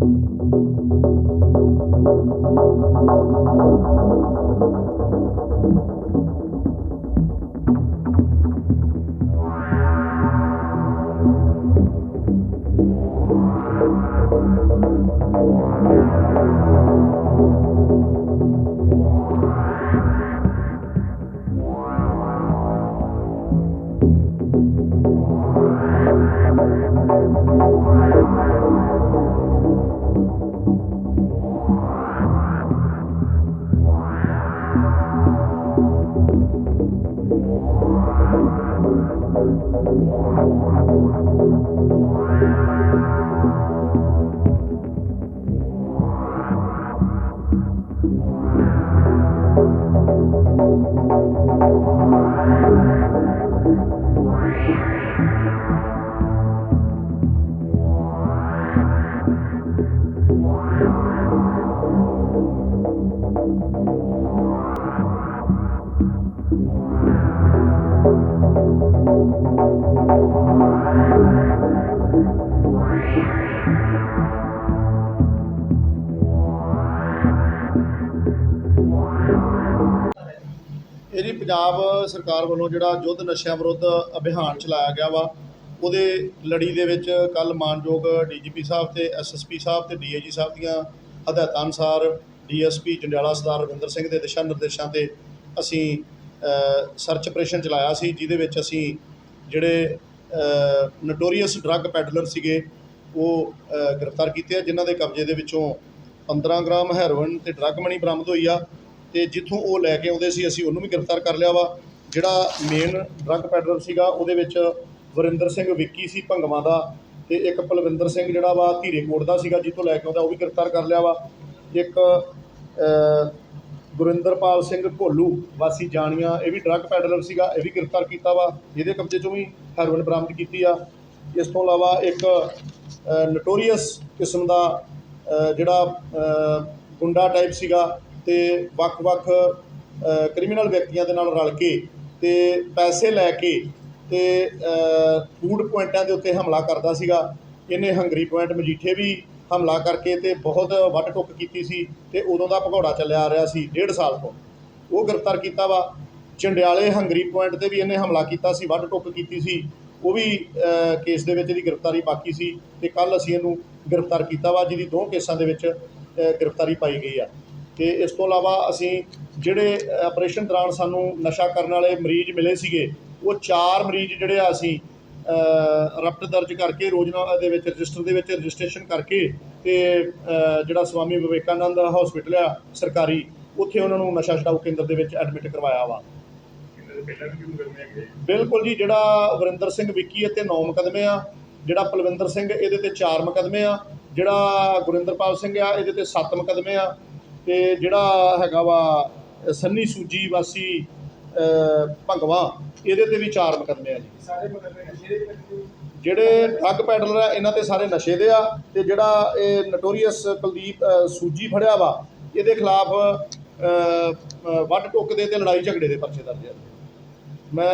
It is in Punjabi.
Thank ਇਹ ਜੀ ਪੰਜਾਬ ਸਰਕਾਰ ਵੱਲੋਂ ਜਿਹੜਾ ਯੁੱਧ ਨਸ਼ਿਆਂ ਵਿਰੁੱਧ ਅਭਿਆਨ ਚਲਾਇਆ ਗਿਆ ਵਾ, ਉਹਦੇ ਲੜੀ ਦੇ ਵਿੱਚ ਕੱਲ ਮਾਨਯੋਗ ਡੀਜੀਪੀ ਸਾਹਿਬ ਤੇ ਐਸਐਸਪੀ ਸਾਹਿਬ ਤੇ ਡੀਏਜੀ ਸਾਹਿਬ ਦੀਆਂ ਹਦਾਇਤਾਂ ਅਨੁਸਾਰ ਡੀਐਸਪੀ ਜੰਡਿਆਲਾ ਸਰਦਾਰ ਰਵਿੰਦਰ ਸਿੰਘ ਦੇ ਦਿਸ਼ਾ ਨਿਰਦੇਸ਼ਾਂ ਤੇ ਅਸੀਂ ਸਰਚ ਆਪਰੇਸ਼ਨ ਚਲਾਇਆ ਸੀ, ਜਿਹਦੇ ਵਿੱਚ ਅਸੀਂ ਜਿਹੜੇ ਨਟੋਰੀਅਸ ਡਰੱਗ ਪੈਡਲਰ ਸੀਗੇ, ਉਹ ਗ੍ਰਿਫਤਾਰ ਕੀਤੇ ਆ, ਜਿਨ੍ਹਾਂ ਦੇ ਕਬਜ਼ੇ ਦੇ ਵਿੱਚੋਂ 15 ਗ੍ਰਾਮ ਹੈਰੋਇਨ ਤੇ ਡਰੱਗ ਮਨੀ ਬਰਾਮਦ ਹੋਈ ਆ, ਤੇ ਜਿੱਥੋਂ ਉਹ ਲੈ ਕੇ ਆਉਂਦੇ ਸੀ, ਅਸੀਂ ਉਹਨੂੰ ਵੀ ਗ੍ਰਿਫਤਾਰ ਕਰ ਲਿਆ ਵਾ। ਜਿਹੜਾ ਮੇਨ ਡਰੱਗ ਪੈਡਲਰ ਸੀਗਾ, ਉਹਦੇ ਵਿੱਚ ਵਰਿੰਦਰ ਸਿੰਘ ਵਿੱਕੀ ਸੀ, ਭੰਗਵਾਂ ਦਾ, ਤੇ ਇੱਕ ਪਲਵਿੰਦਰ ਸਿੰਘ ਜਿਹੜਾ ਵਾ, ਧੀਰੇਕੋਟ ਦਾ ਸੀਗਾ, ਜਿੱਥੋਂ ਲੈ ਕੇ ਆਉਂਦਾ, ਉਹ ਵੀ ਗ੍ਰਿਫਤਾਰ ਕਰ ਲਿਆ ਵਾ। ਇੱਕ ਗੁਰਿੰਦਰਪਾਲ ਸਿੰਘ ਘੋਲੂ, ਵਾਸੀ ਜਾਣੀਆਂ, ਇਹ ਵੀ ਡਰੱਗ ਪੈਡਲਰ ਸੀਗਾ, ਇਹ ਵੀ ਗ੍ਰਿਫਤਾਰ ਕੀਤਾ ਵਾ। ਇਹਦੇ ਕਬਜ਼ੇ ਚੋਂ ਵੀ ਹੈਰੋਇਨ ਬਰਾਮਦ ਕੀਤੀ ਆ। ਇਸ ਤੋਂ ਇਲਾਵਾ ਇੱਕ ਨਟੋਰੀਅਸ ਕਿਸਮ ਦਾ ਜਿਹੜਾ ਗੁੰਡਾ ਟਾਈਪ ਸੀਗਾ ਤੇ ਵੱਖ-ਵੱਖ ਕ੍ਰਿਮੀਨਲ ਵਿਅਕਤੀਆਂ ਦੇ ਨਾਲ ਰਲ ਕੇ ਤੇ ਪੈਸੇ ਲੈ ਕੇ ਤੇ ਫੂਡ ਪੁਆਇੰਟਾਂ ਦੇ ਉੱਤੇ ਹਮਲਾ ਕਰਦਾ ਸੀਗਾ। ਇਹਨੇ ਹੰਗਰੀ ਪੁਆਇੰਟ ਮਜੀਠੇ ਵੀ ਹਮਲਾ ਕਰਕੇ ਤੇ ਬਹੁਤ ਵੱਢ ਟੁੱਕ ਕੀਤੀ ਸੀ ਤੇ ਉਦੋਂ ਦਾ ਭਗੌੜਾ ਚੱਲਿਆ ਆ ਰਿਹਾ ਸੀ, ਡੇਢ ਸਾਲ ਤੋਂ। ਉਹ ਗ੍ਰਿਫਤਾਰ ਕੀਤਾ ਵਾ। ਚੰਡਿਆਲੇ ਹੰਗਰੀ ਪੁਆਇੰਟ ਤੇ ਵੀ ਇਹਨੇ ਹਮਲਾ ਕੀਤਾ ਸੀ ਵੱਢ ਟੁੱਕ ਕੀਤੀ ਸੀ। ਉਹ ਵੀ ਕੇਸ ਦੇ ਵਿੱਚ ਇਹਦੀ ਗ੍ਰਿਫਤਾਰੀ ਬਾਕੀ ਸੀ ਤੇ ਕੱਲ ਅਸੀਂ ਇਹਨੂੰ ਗ੍ਰਿਫਤਾਰ ਕੀਤਾ ਵਾ, ਜਿਹਦੀ ਦੋ ਕੇਸਾਂ ਦੇ ਵਿੱਚ ਗ੍ਰਿਫਤਾਰੀ ਪਾਈ ਗਈ ਆ। ਤੇ ਇਸ ਤੋਂ ਇਲਾਵਾ ਅਸੀਂ ਜਿਹੜੇ ਆਪਰੇਸ਼ਨ ਦੌਰਾਨ ਸਾਨੂੰ ਨਸ਼ਾ ਕਰਨ ਵਾਲੇ ਮਰੀਜ਼ ਮਿਲੇ ਸੀਗੇ, ਉਹ ਚਾਰ ਮਰੀਜ਼ ਜਿਹੜੇ ਆ ਅਸੀਂ ਰਪਟ ਦਰਜ ਕਰਕੇ ਰੋਜ਼ਨਾ ਦੇ ਵਿੱਚ ਰਜਿਸਟਰ ਦੇ ਵਿੱਚ ਰਜਿਸਟ੍ਰੇਸ਼ਨ ਕਰਕੇ ਤੇ ਜਿਹੜਾ ਸਵਾਮੀ ਵਿਵੇਕਾਨੰਦ ਹਸਪੀਟਲ ਆ, ਸਰਕਾਰੀ, ਉੱਥੇ ਉਹਨਾਂ ਨੂੰ ਨਸ਼ਾ ਛਡਾਊ ਕੇਂਦਰ ਦੇ ਵਿੱਚ ਐਡਮਿਟ ਕਰਵਾਇਆ ਵਾ। ਬਿਲਕੁਲ ਜੀ, ਜਿਹੜਾ ਵਰਿੰਦਰ ਸਿੰਘ ਵਿੱਕੀ ਤੇ 9 ਮੁਕਦਮੇ ਆ, ਜਿਹੜਾ ਪਲਵਿੰਦਰ ਸਿੰਘ ਇਹਦੇ ਤੇ 4 ਮੁਕਦਮੇ ਆ, ਜਿਹੜਾ ਗੁਰਿੰਦਰਪਾਲ ਸਿੰਘ ਆ, ਇਹਦੇ ਤੇ 7 ਮੁਕਦਮੇ ਆ, ਤੇ ਜਿਹੜਾ ਹੈਗਾ ਵਾ, ਸੰਨੀ ਸੂਜੀ ਵਾਸੀ ਭੰਗਵਾ ਇਹਦੇ ਤੇ ਵੀ 4 ਮੁਕਦਮੇ ਆ ਜੀ। ਸਾਰੇ ਮੁਕੱਦਮੇ ਨਸ਼ੇ ਦੇ ਵਿੱਚ ਜਿਹੜੇ ਡਰੱਗ ਪੈਡਲਰ ਆ ਇਹਨਾਂ ਤੇ ਸਾਰੇ ਨਸ਼ੇ ਦੇ ਆ ਤੇ ਜਿਹੜਾ ਇਹ ਨਟੋਰੀਅਸ ਕੁਲਦੀਪ ਸੂਜੀ ਫੜਿਆ ਵਾ ਇਹਦੇ ਖਿਲਾਫ ਵੱਡ ਟੁੱਕ ਦੇ ਤੇ ਲੜਾਈ ਝਗੜੇ ਦੇ ਪਰਚੇ ਦਰਜ ਆ। ਮੈਂ